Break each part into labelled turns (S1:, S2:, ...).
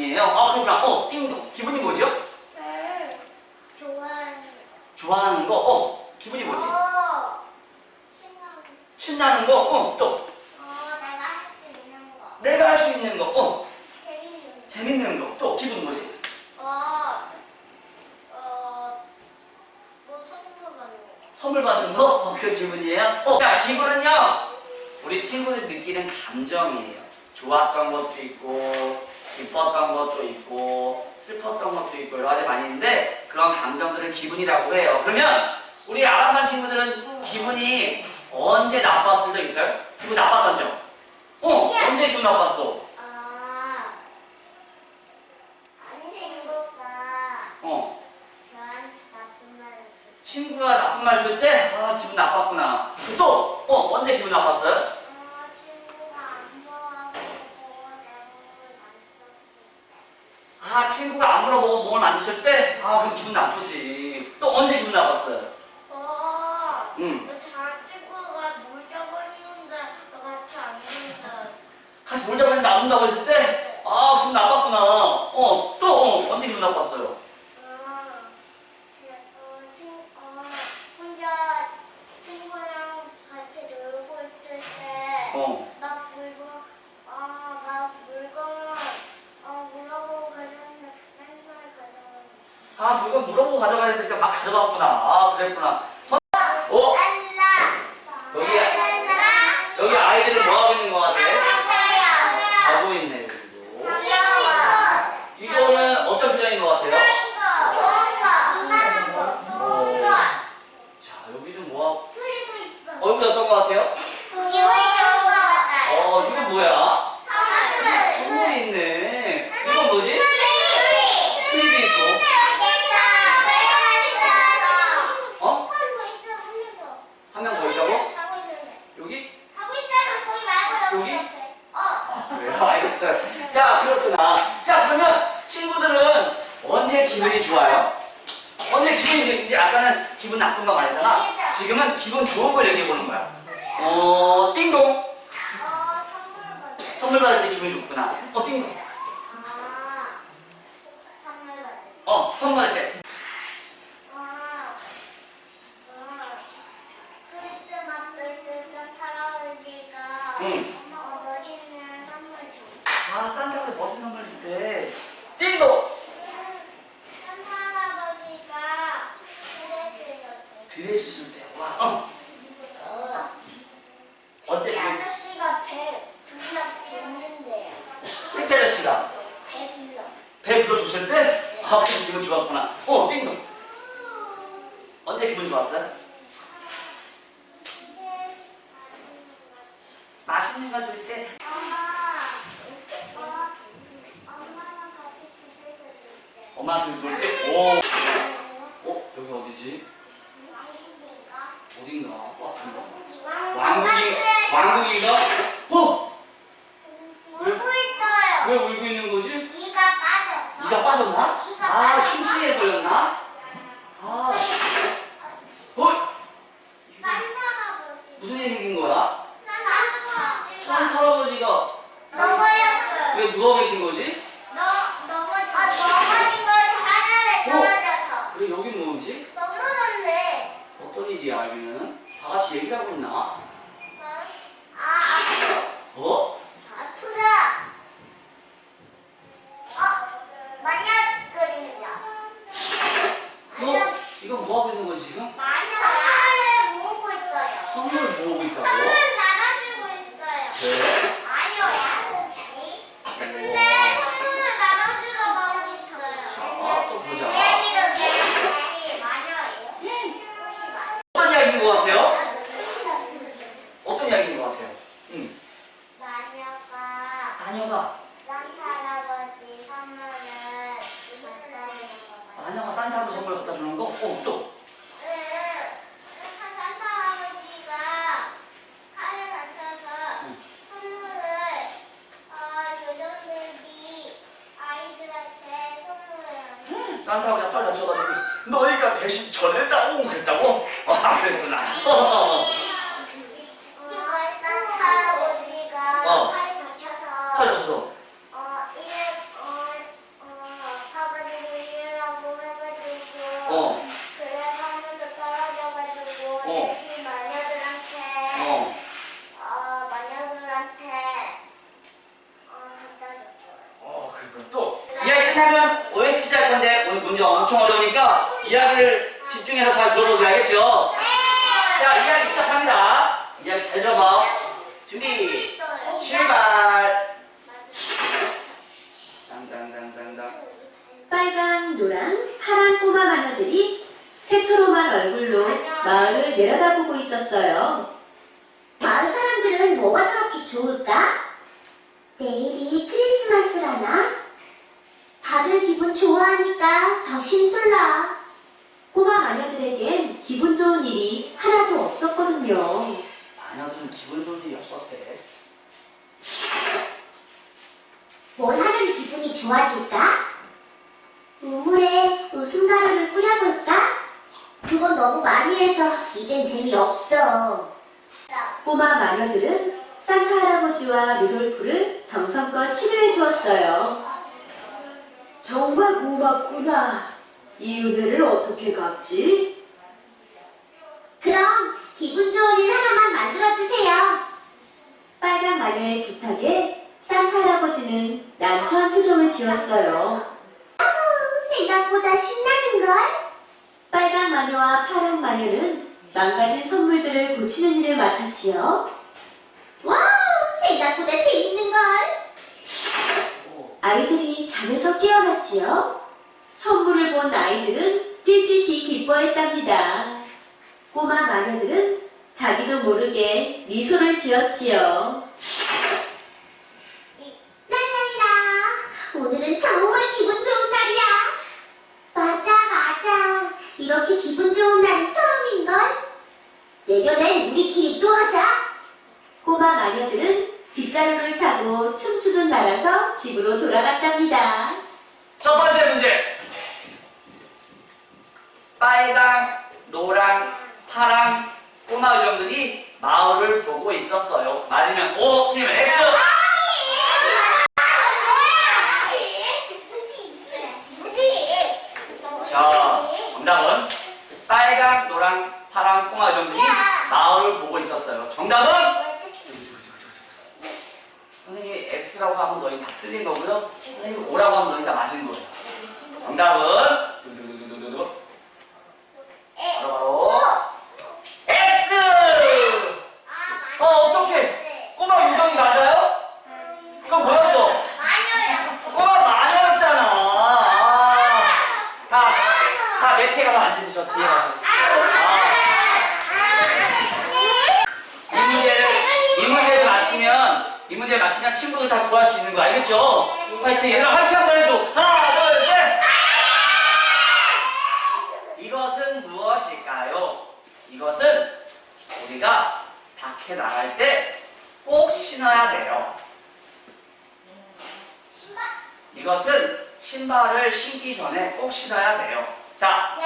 S1: 기분이에요. 아, 그렇구나. 어, 띵동. 기분이 뭐죠?
S2: 네. 좋아요.
S1: 좋아하는 거. 어, 기분이 뭐지?
S2: 어, 신나고.
S1: 신나는 거. 어, 또.
S2: 어, 내가 할 수 있는 거.
S1: 내가 할 수 있는 거. 어,
S2: 재밌는 거.
S1: 재밌는 거. 또 기분 뭐지?
S2: 어, 어, 뭐 선물 받는 거.
S1: 선물 받는 거? 어, 그 기분이에요? 어, 자, 기분은요, 우리 친구들 느끼는 감정이에요. 좋았던 것도 있고, 기뻤던 것도 있고, 슬펐던 것도 있고, 여러 가지 많이 있는데, 그런 감정들을 기분이라고 해요. 그러면, 우리 아람반 친구들은 기분이 언제 나빴을 때 있어요? 기분 나빴던 적? 어, 언제 기분 나빴어?
S2: 아, 친구가
S1: 어,
S2: 저한테 나쁜 말을 했어.
S1: 친구가 나쁜 말 쓸 때, 아, 기분 나빴구나. 그 또, 어, 언제 기분 나빴어요?
S2: 어, 친구가 안 좋아하고 내 몸을 만졌을 때.
S1: 아 친구가 안 만졌을 때, 아 그럼 기분 나쁘지. 또 언제 기분 나빴어요?
S2: 어,
S1: 응.
S2: 잘 친구가 물 잡았는데 같이 안 놀다.
S1: 같이 했는데 안 온다고 했을 때, 아 기분 나빴구나. 어, 또 어, 언제 기분 나빴어요?
S2: 어, 어, 친, 어, 혼자 친구랑 같이 놀고 있을 때.
S1: 어,
S2: 막 물건, 어, 막 물건, 어, 물어보고 가져왔는데 맨날 가져오는
S1: 아 물건 물어보고 가져가야 되니까 막 가져갔구나. 아 그랬구나. 어. 여기 여기 아이들은 뭐 하고 있는 것 같아요? 자고 있네 그리고. 이거는 어떤 표정인 것 같아요?
S2: 좋은 거. 좋은 거.
S1: 자 여기는 뭐 하고? 얼굴이 어떤 것 같아요?
S2: 거 같아요.
S1: 어 이거 뭐야?
S2: 선물.
S1: 선물이 있네. 이건 뭐지?
S2: 트리.
S1: 트리도 있고. 어? 한 명 더 있다고?
S2: 자고 있는데.
S1: 여기?
S2: 자고 있잖아. 거기 말고 여기
S1: 여기?
S2: 옆에. 어.
S1: 아, 그래요? 알겠어요. 자, 그렇구나. 자, 그러면 친구들은 언제 기분이 좋아요? 언제 기분이 좋- 이제 아까는 기분 나쁜 거 말했잖아. 지금은 기분 좋은 걸 얘기해 보는 거야. 어, 띵동.
S2: 어, 선물 받을 때.
S1: 기분이 좋구나. 어, 띵동. 어, 선물 받을 때. 응.
S2: 어, 멋있는 선물 줘.
S1: 아, 산타한테 멋진 선물 줄 때. 띵동.
S2: 산타 할아버지가 드레스 줬어요.
S1: 드레스 줄 때. 와, 어.
S2: 어.
S1: 어때?
S2: 이 아저씨가 배 불러 줬는데요.
S1: 택배 아저씨가
S2: 배 불러.
S1: 배 불어줬을 때? 아, 기분 좋았구나. 어, 띵동. 언제 기분 좋았어요? 맛있는 거 줄 때.
S2: 엄마, 어, 엄마랑 같이 집에서.
S1: 엄마한테 놀 때. 오. 어, 여기 어디지? 어딘가? 어, 같은가?
S2: 왕국이.
S1: 왕국이, 왕국이가? 어?
S2: 울고 있어요.
S1: 왜 울고 있는 거지?
S2: 이가 빠졌어.
S1: 이가 빠졌나?
S2: 이가
S1: 아,
S2: 빠졌어.
S1: 충치에 걸렸나? 아. 어?
S2: 산타 아버지.
S1: 무슨 일이 생긴 거야?
S2: 산타
S1: 산타
S2: 아버지가
S1: 할아버지가
S2: 넘어졌어요.
S1: 왜 누워 계신 거지?
S2: 너 넘어 아 넘어진 걸 하늘에
S1: 어?
S2: 떨어져서
S1: 그래, 여기 뭐지?
S2: 넘어졌네.
S1: 어떤 일이야, 여기는? 다 같이 얘기를 하고 있나?
S2: 아 아프
S1: 어?
S2: 아프다. 어 만약 그림이다.
S1: 너, 이거 뭐 하고 있는 거지, 지금?
S2: 만약을 모으고 있어요.
S1: 선물을 모으고 있다고?
S2: 선물 나눠주고 있어요.
S1: 네.
S2: 아니요, 야구지. 근데 선물을 나눠주러 가고 있어요.
S1: 자, 또 보자.
S2: 얘기도 내 마녀예요. 혹시 마녀?
S1: 어떤 이야기인 것 같아요? 어떤 이야기인 것 같아요? 응.
S2: 마녀가
S1: 마녀가,
S2: 산타 할아버지 선물을 갖다 주는 거
S1: 마녀가 산타한테 선물 갖다 주는 거? 어, 또.
S2: 산타 할아버지가 칼을 다쳐서
S1: 응.
S2: 선물을 어, 요정들이 아이들한테 선물을
S1: 산타가 팔 다쳐가지고 너희가 대신 전해다오 했다고? 아 그랬구나. 어,
S2: 어, 일단 할아버지가
S1: 어.
S2: 팔이 다쳐서
S1: 터졌어.
S2: 어, 일, 어, 어, 아파가지고 일하고 해가지고
S1: 어.
S2: 그래서 하늘도 떨어져가지고
S1: 어.
S2: 대신 마녀들한테
S1: 어.
S2: 어, 마녀들한테 어, 갖다 줬어요.
S1: 어 그리고 또 끝나면 OS 시작할 건데 오늘 문제 엄청 어려우니까 이야기를 집중해서 잘 들어보세요 알겠죠? 자 이야기 시작합니다. 이야기 잘 들어봐. 준비 출발. 땅땅땅땅땅.
S3: 빨강, 노랑, 파란 꼬마 마녀들이 새초롬한 얼굴로 마을을 내려다보고 있었어요.
S4: 마을 사람들은 뭐가 저렇게 좋을까? 내일이 크리스마스라나? 다들 기분 좋아하니까 더 심술나.
S3: 꼬마 마녀들에겐 기분 좋은 일이 하나도 없었거든요.
S1: 마녀들은 기분 좋은 일이 없었대.
S4: 뭘 하면 기분이 좋아질까? 우물에 웃음 가루를 뿌려볼까? 그건 너무 많이 해서 이젠 재미없어.
S3: 꼬마 마녀들은 산타 할아버지와 루돌프를 정성껏 치료해 주었어요. 정말 고맙구나. 이 은혜를 어떻게 갚지?
S4: 그럼 기분 좋은 일 하나만 만들어주세요.
S3: 빨간 마녀의 부탁에 산타 할아버지는 난처한 표정을 지었어요.
S4: 생각보다 신나는걸?
S3: 빨간 마녀와 파란 마녀는 망가진 선물들을 고치는 일을 맡았지요.
S4: 와우, 생각보다 재밌는걸?
S3: 아이들이 잠에서 깨어났지요. 선물을 본 아이들은 뛸듯이 기뻐했답니다. 꼬마 마녀들은 자기도 모르게 미소를 지었지요.
S4: 랄랄라, 오늘은 정말 기분 좋은 날이야. 맞아, 맞아. 이렇게 기분 좋은 날은 처음인걸? 내년엔 우리끼리 또 하자.
S3: 꼬마 마녀들은 빗자루를 타고 춤추듯 날아서 집으로 돌아갔답니다.
S1: 첫 번째 문제. 빨강, 노랑, 파랑 꼬마 요정들이 마을을 보고 있었어요. 맞으면 O, 틀리면 X. 자, 정답은 빨강, 노랑, 파랑 꼬마 요정들이 마을을 보고 있었어요. 정답은 선생님이 X라고 하면 너희 다 틀린 거고요. 선생님이 O라고 하면 너희 다 맞은 거예요. 정답은 두두두두두두. 바로 바로 X. 어 어떻게? 꼬마 요정이 맞아요? 그건 뭐였어? 꼬마 마녀였잖아. 아, 다, 다 매트에 가서 앉으셔 뒤에 가서. 이 문제를 이 문제를 맞히면 이 문제를 맞히면 친구들 다 구할 수 있는 거 알겠죠? 화이팅 얘들아 화이팅 한번 해줘. 하나 둘 셋. 이것은 무엇일까요? 이것은 우리가 밖에 나갈 때 꼭 신어야 돼요. 이것은 신발을 신기 전에 꼭 신어야 돼요. 자,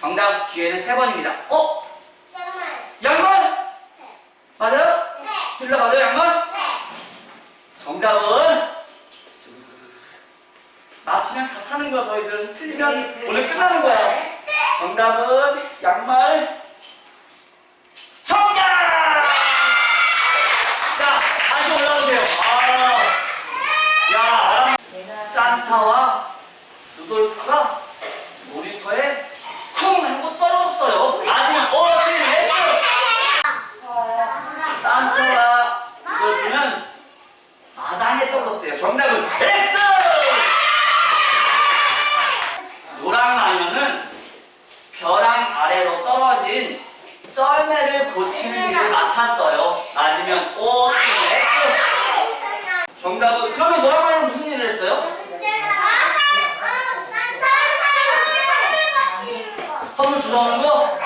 S1: 정답 기회는 세 번입니다. 어? 양말? 맞아요? 둘다 맞아요, 양말? 정답은 맞히면 다 사는 거야, 너희들. 틀리면 오늘 끝나는 거야. 정답은 양말. 정답! 자, 다시 올라오세요. 아, 야, 산타와 루돌프가 놀이터에 쿵 하고 떨어졌어요. 맞으면 어, 틀리면 했어. 산타와 루돌프는 마당에 떨어졌대요. 정답은 X! 노랑 마녀는 벼랑 아래로 떨어진 썰매를 고치는 일을 맡았어요. 맞으면 O, X. 정답은 그러면 노랑 마녀는 무슨 일을 했어요? 선물 주워오는 거?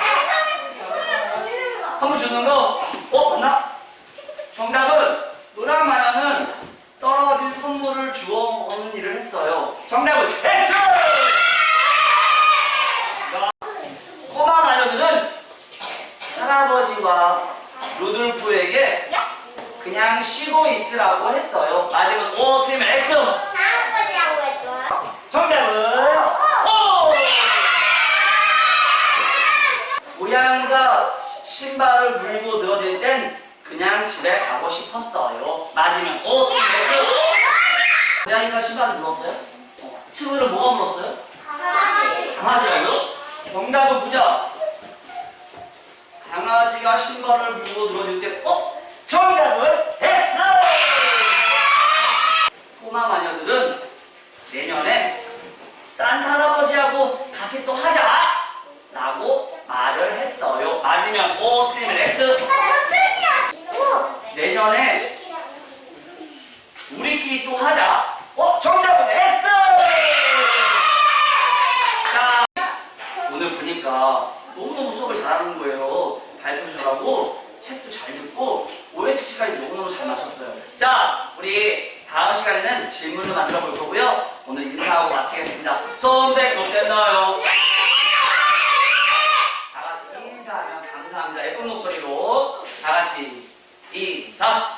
S1: 선물 주는 거? 어, 맞나? 정답은 노랑 마녀는 떨어진 선물을 주워 먹는 일을 했어요. 정답은 X! 그냥 쉬고 있으라고 했어요. O, 틀리면 X.
S2: 할아버지라고 했어요?
S1: 정답은 O! 고양이가 신발을 물고 늘어질 땐 그냥 집에 가고 싶었어요. 맞으면 틀리면 X. 고양이가 신발을 물었어요? 어, 친구들은 뭐가 물었어요?
S2: 강아지.
S1: 강아지라고요? 정답은 보자. 강아지가 신발을 물고 늘어질 때, 어? 정답은 X! 꼬마 마녀들은 내년에 산타 할아버지하고 같이 또 하자! 라고 말을 했어요. 맞으면 O, 틀리면 X. 내년에 우리끼리 또 하자. 어? 정답은 X! 자, 오늘 보니까 너무너무 수업을 잘하는 거예요. 발표 잘하고, 책도 잘 듣고, OST까지 너무너무 잘 맞췄어요. 자, 우리 다음 시간에는 질문을 만들어 볼 거고요. 오늘 인사하고 마치겠습니다. 손백 못됐나요? 다 같이 인사하면 감사합니다. 예쁜 목소리로 다 같이 인사.